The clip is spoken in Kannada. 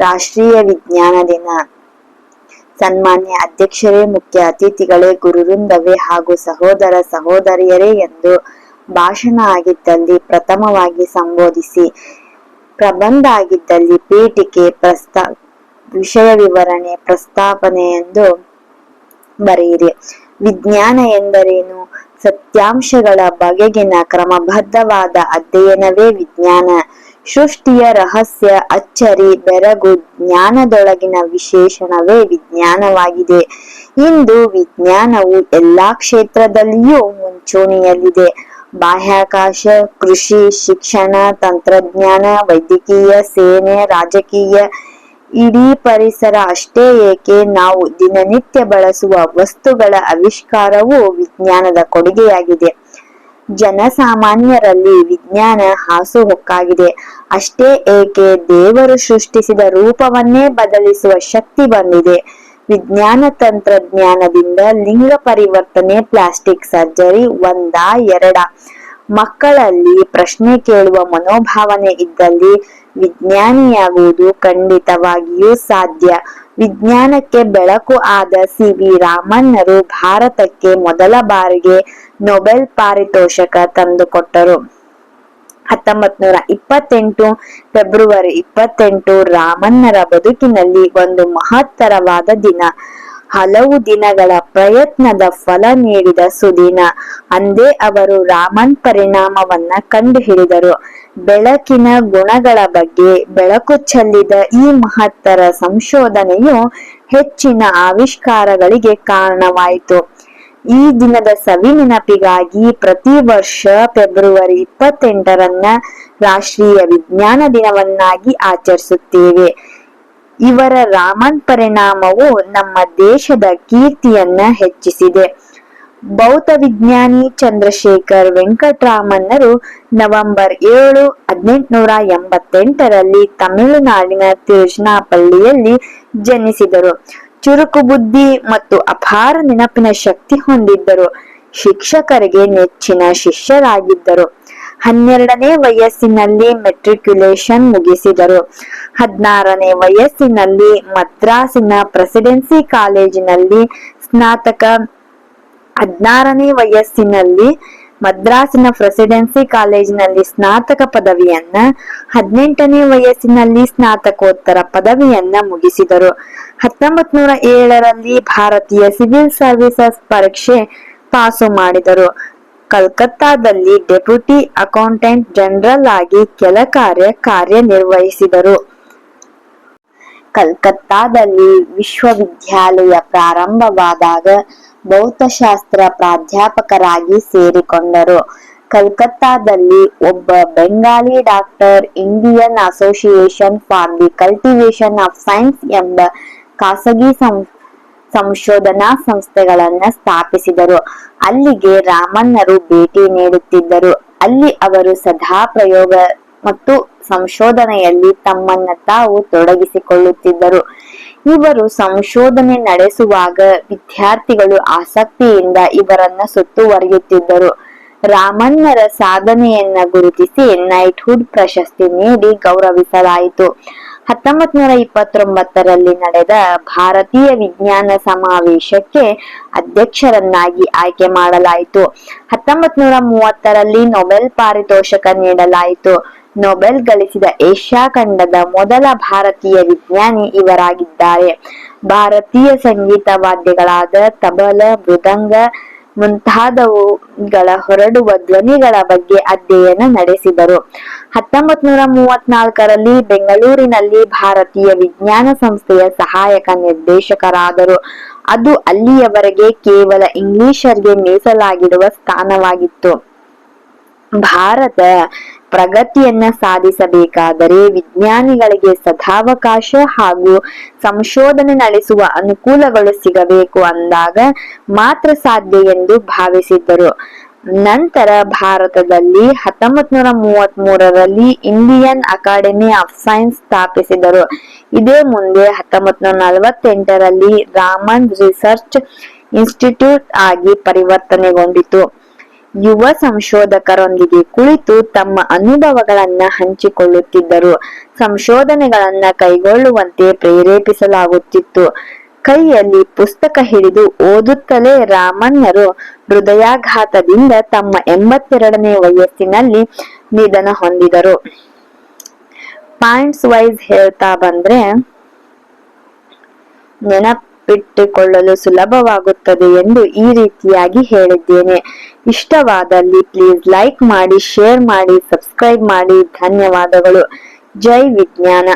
ರಾಷ್ಟ್ರೀಯ ವಿಜ್ಞಾನ ದಿನ. ಸನ್ಮಾನ್ಯ ಅಧ್ಯಕ್ಷರೇ, ಮುಖ್ಯ ಅತಿಥಿಗಳೇ, ಗುರುವೃಂದವೇ ಹಾಗೂ ಸಹೋದರ ಸಹೋದರಿಯರೇ ಎಂದು ಭಾಷಣ ಆಗಿದ್ದಲ್ಲಿ ಪ್ರಥಮವಾಗಿ ಸಂಬೋಧಿಸಿ ಪ್ರಬಂಧ ಆಗಿದ್ದಲ್ಲಿ ಪೀಠಿಕೆ ಪ್ರಸ್ತಾ, ವಿಷಯ ವಿವರಣೆ ಪ್ರಸ್ತಾಪನೆ ಎಂದು ಬರೆಯಿರಿ. ವಿಜ್ಞಾನ ಎಂದರೇನು? ಸತ್ಯಾಂಶಗಳ ಬಗೆಗಿನ ಕ್ರಮಬದ್ಧವಾದ ಅಧ್ಯಯನವೇ ವಿಜ್ಞಾನ. ಸೃಷ್ಟಿಯ ರಹಸ್ಯ, ಅಚ್ಚರಿ, ಬೆರಗು, ಜ್ಞಾನದೊಳಗಿನ ವಿಶೇಷಣವೇ ವಿಜ್ಞಾನವಾಗಿದೆ. ಇಂದು ವಿಜ್ಞಾನವು ಎಲ್ಲಾ ಕ್ಷೇತ್ರದಲ್ಲಿಯೂ ಮುಂಚೂಣಿಯಲ್ಲಿದೆ. ಬಾಹ್ಯಾಕಾಶ, ಕೃಷಿ, ಶಿಕ್ಷಣ, ತಂತ್ರಜ್ಞಾನ, ವೈದ್ಯಕೀಯ, ಸೇನೆ, ರಾಜಕೀಯ, ಇಡೀ ಪರಿಸರ ಅಷ್ಟೇ ಏಕೆ ನಾವು ದಿನನಿತ್ಯ ಬಳಸುವ ವಸ್ತುಗಳ ಆವಿಷ್ಕಾರವು ವಿಜ್ಞಾನದ ಕೊಡುಗೆಯಾಗಿದೆ. ಜನಸಾಮಾನ್ಯರಲ್ಲಿ ವಿಜ್ಞಾನ ಹಾಸುಹೊಕ್ಕಾಗಿದೆ. ಅಷ್ಟೇ ಏಕೆ ದೇವರು ಸೃಷ್ಟಿಸಿದ ರೂಪವನ್ನೇ ಬದಲಿಸುವ ಶಕ್ತಿ ಬಂದಿದೆ. ವಿಜ್ಞಾನ ತಂತ್ರಜ್ಞಾನದಿಂದ ಲಿಂಗ ಪರಿವರ್ತನೆ, ಪ್ಲಾಸ್ಟಿಕ್ ಸರ್ಜರಿ ಒಂದ ಎರಡ. ಮಕ್ಕಳಲ್ಲಿ ಪ್ರಶ್ನೆ ಕೇಳುವ ಮನೋಭಾವನೆ ಇದ್ದಲ್ಲಿ ವಿಜ್ಞಾನಿಯಾಗುವುದು ಖಂಡಿತವಾಗಿಯೂ ಸಾಧ್ಯ. ವಿಜ್ಞಾನಕ್ಕೆ ಬೆಳಕು ಆದ ಸಿ ವಿ ರಾಮಣ್ಣರು ಭಾರತಕ್ಕೆ ಮೊದಲ ಬಾರಿಗೆ ನೊಬೆಲ್ ಪಾರಿತೋಷಕ ತಂದುಕೊಟ್ಟರು. ಹತ್ತೊಂಬತ್ ನೂರ ಇಪ್ಪತ್ತೆಂಟು ಫೆಬ್ರವರಿ ಇಪ್ಪತ್ತೆಂಟು ರಾಮಣ್ಣರ ಬದುಕಿನಲ್ಲಿ ಒಂದು ಮಹತ್ತರವಾದ ದಿನ. ಹಲವು ದಿನಗಳ ಪ್ರಯತ್ನದ ಫಲ ನೀಡಿದ ಸುದಿನ. ಅಂದೇ ಅವರು ರಾಮನ್ ಪರಿಣಾಮವನ್ನ ಕಂಡುಹಿಡಿದರು. ಬೆಳಕಿನ ಗುಣಗಳ ಬಗ್ಗೆ ಬೆಳಕು ಚೆಲ್ಲಿದ ಈ ಮಹತ್ತರ ಸಂಶೋಧನೆಯು ಹೆಚ್ಚಿನ ಆವಿಷ್ಕಾರಗಳಿಗೆ ಕಾರಣವಾಯಿತು. ಈ ದಿನದ ಸವಿ ನೆನಪಿಗಾಗಿ ಪ್ರತಿ ವರ್ಷ ಫೆಬ್ರವರಿ ಇಪ್ಪತ್ತೆಂಟರನ್ನ ರಾಷ್ಟ್ರೀಯ ವಿಜ್ಞಾನ ದಿನವನ್ನಾಗಿ ಆಚರಿಸುತ್ತೇವೆ. ಇವರ ರಾಮನ್ ಪರಿಣಾಮವು ನಮ್ಮ ದೇಶದ ಕೀರ್ತಿಯನ್ನ ಹೆಚ್ಚಿಸಿದೆ. ಭೌತ ವಿಜ್ಞಾನಿ ಚಂದ್ರಶೇಖರ್ ವೆಂಕಟರಾಮನ್ನರು ನವೆಂಬರ್ ಏಳು, ಹದಿನೆಂಟುನೂರ ಎಂಬತ್ತೆಂಟರಲ್ಲಿ ತಮಿಳುನಾಡಿನ ತಿರುಚನಾಪಳ್ಳಿಯಲ್ಲಿ ಜನಿಸಿದರು. ಚುರುಕು ಬುದ್ಧಿ ಮತ್ತು ಅಪಾರ ನೆನಪಿನ ಶಕ್ತಿ ಹೊಂದಿದ್ದರು. ಶಿಕ್ಷಕರಿಗೆ ನೆಚ್ಚಿನ ಶಿಷ್ಯರಾಗಿದ್ದರು. ಹನ್ನೆರಡನೇ ವಯಸ್ಸಿನಲ್ಲಿ ಮೆಟ್ರಿಕ್ಯುಲೇಷನ್ ಮುಗಿಸಿದರು. ಹದಿನಾರನೇ ವಯಸ್ಸಿನಲ್ಲಿ ಮದ್ರಾಸಿನ ಪ್ರೆಸಿಡೆನ್ಸಿ ಕಾಲೇಜಿನಲ್ಲಿ ಸ್ನಾತಕ. ಹದಿನಾರನೇ ವಯಸ್ಸಿನಲ್ಲಿ ಮದ್ರಾಸಿನ ಪ್ರೆಸಿಡೆನ್ಸಿ ಕಾಲೇಜಿನಲ್ಲಿ ಸ್ನಾತಕ ಪದವಿಯನ್ನ, ಹದಿನೆಂಟನೇ ವಯಸ್ಸಿನಲ್ಲಿ ಸ್ನಾತಕೋತ್ತರ ಪದವಿಯನ್ನ ಮುಗಿಸಿದರು. ಹತ್ತೊಂಬತ್ ನೂರ ಏಳರಲ್ಲಿ ಭಾರತೀಯ ಸಿವಿಲ್ ಸರ್ವಿಸಸ್ ಪರೀಕ್ಷೆ ಪಾಸು ಮಾಡಿದರು. ಕಲ್ಕತ್ತಾದಲ್ಲಿ ಡೆಪ್ಯೂಟಿ ಅಕೌಂಟೆಂಟ್ ಜನರಲ್ ಆಗಿ ಕೆಲ ಕಾರ್ಯ ಕಾರ್ಯನಿರ್ವಹಿಸಿದರು. ಕಲ್ಕತ್ತಾದಲ್ಲಿ ವಿಶ್ವವಿದ್ಯಾಲಯ ಪ್ರಾರಂಭವಾದಾಗ ಭೌತಶಾಸ್ತ್ರ ಪ್ರಾಧ್ಯಾಪಕರಾಗಿ ಸೇರಿಕೊಂಡರು. ಕಲ್ಕತ್ತಾದಲ್ಲಿ ಒಬ್ಬ Bengali doctor, Indian Association for the Cultivation of Science ಎಂಬ ಖಾಸಗಿ ಸಂ- ಸಂಶೋಧನಾ ಸಂಸ್ಥೆಗಳನ್ನ ಸ್ಥಾಪಿಸಿದರು. ಅಲ್ಲಿಗೆ ರಾಮಣ್ಣರು ಭೇಟಿ ನೀಡುತ್ತಿದ್ದರು. ಅಲ್ಲಿ ಅವರು ಸದಾ ಪ್ರಯೋಗ ಮತ್ತು ಸಂಶೋಧನೆಯಲ್ಲಿ ತಮ್ಮನ್ನ ತಾವು ತೊಡಗಿಸಿಕೊಳ್ಳುತ್ತಿದ್ದರು. ಇವರು ಸಂಶೋಧನೆ ನಡೆಸುವಾಗ ವಿದ್ಯಾರ್ಥಿಗಳು ಆಸಕ್ತಿಯಿಂದ ಇವರನ್ನ ಸುತ್ತುವರಿಯುತ್ತಿದ್ದರು. ರಾಮಣ್ಣರ ಸಾಧನೆಯನ್ನ ಗುರುತಿಸಿ ನೈಟ್ಹುಡ್ ಪ್ರಶಸ್ತಿ ನೀಡಿ ಗೌರವಿಸಲಾಯಿತು. ಹತ್ತೊಂಬತ್ ನೂರ ಇಪ್ಪತ್ತೊಂಬತ್ತರಲ್ಲಿ ನಡೆದ ಭಾರತೀಯ ವಿಜ್ಞಾನ ಸಮಾವೇಶಕ್ಕೆ ಅಧ್ಯಕ್ಷರನ್ನಾಗಿ ಆಯ್ಕೆ ಮಾಡಲಾಯಿತು. ಹತ್ತೊಂಬತ್ ನೂರ ಮೂವತ್ತರಲ್ಲಿ ನೊಬೆಲ್ ಪಾರಿತೋಷಕ ನೀಡಲಾಯಿತು. ನೊಬೆಲ್ ಗಳಿಸಿದ ಏಷ್ಯಾ ಖಂಡದ ಮೊದಲ ಭಾರತೀಯ ವಿಜ್ಞಾನಿ ಇವರಾಗಿದ್ದಾರೆ. ಭಾರತೀಯ ಸಂಗೀತ ವಾದ್ಯಗಳಾದ ತಬಲ, ಮೃದಂಗ ಮುಂತಾದವುಗಳ ಹೊರಡುವ ಧ್ವನಿಗಳ ಬಗ್ಗೆ ಅಧ್ಯಯನ ನಡೆಸಿದರು. ಹತ್ತೊಂಬತ್ ನೂರ ಮೂವತ್ನಾಲ್ಕರಲ್ಲಿ ಬೆಂಗಳೂರಿನಲ್ಲಿ ಭಾರತೀಯ ವಿಜ್ಞಾನ ಸಂಸ್ಥೆಯ ಸಹಾಯಕ ನಿರ್ದೇಶಕರಾದರು. ಅದು ಅಲ್ಲಿಯವರೆಗೆ ಕೇವಲ ಇಂಗ್ಲಿಷರಿಗೆ ಮೀಸಲಾಗಿರುವ ಸ್ಥಾನವಾಗಿತ್ತು. ಭಾರತ ಪ್ರಗತಿಯನ್ನ ಸಾಧಿಸಬೇಕಾದರೆ ವಿಜ್ಞಾನಿಗಳಿಗೆ ಸದಾವಕಾಶ ಹಾಗೂ ಸಂಶೋಧನೆ ನಡೆಸುವ ಅನುಕೂಲಗಳು ಸಿಗಬೇಕು ಅಂದಾಗ ಮಾತ್ರ ಸಾಧ್ಯ ಎಂದು ಭಾವಿಸಿದ್ದರು. ನಂತರ ಭಾರತದಲ್ಲಿ ಹತ್ತೊಂಬತ್ ನೂರ ಮೂರರಲ್ಲಿ ಇಂಡಿಯನ್ ಅಕಾಡೆಮಿ ಆಫ್ ಸೈನ್ಸ್ ಸ್ಥಾಪಿಸಿದರು. ಇದೇ ಮುಂದೆ ಹತ್ತೊಂಬತ್ ನೂರ ನಲವತ್ತೆಂಟರಲ್ಲಿ ರಾಮನ್ ರಿಸರ್ಚ್ ಇನ್ಸ್ಟಿಟ್ಯೂಟ್ ಆಗಿ ಪರಿವರ್ತನೆಗೊಂಡಿತು. ಯುವ ಸಂಶೋಧಕರೊಂದಿಗೆ ಕುಳಿತು ತಮ್ಮ ಅನುಭವಗಳನ್ನ ಹಂಚಿಕೊಳ್ಳುತ್ತಿದ್ದರು. ಸಂಶೋಧನೆಗಳನ್ನ ಕೈಗೊಳ್ಳುವಂತೆ ಪ್ರೇರೇಪಿಸಲಾಗುತ್ತಿತ್ತು. ಕೈಯಲ್ಲಿ ಪುಸ್ತಕ ಹಿಡಿದು ಓದುತ್ತಲೇ ರಾಮಣ್ಣರು ಹೃದಯಾಘಾತದಿಂದ ತಮ್ಮ ಎಂಬತ್ತೆರಡನೇ ವಯಸ್ಸಿನಲ್ಲಿ ನಿಧನ ಹೊಂದಿದರು. ಪಾಯಿಂಟ್ಸ್ ವೈಸ್ ಹೇಳ್ತಾ ಬಂದ್ರೆ ನೆನಪಿಟ್ಟುಕೊಳ್ಳಲು ಸುಲಭವಾಗುತ್ತದೆ ಎಂದು ಈ ರೀತಿಯಾಗಿ ಹೇಳಿದ್ದೇನೆ. ಇಷ್ಟವಾದಲ್ಲಿ ಪ್ಲೀಸ್ ಲೈಕ್ ಮಾಡಿ ಶೇರ್ ಮಾಡಿ ಸಬ್ಸ್ಕ್ರೈಬ್ ಮಾಡಿ. ಧನ್ಯವಾದಗಳು. ಜೈ ವಿಜ್ಞಾನ.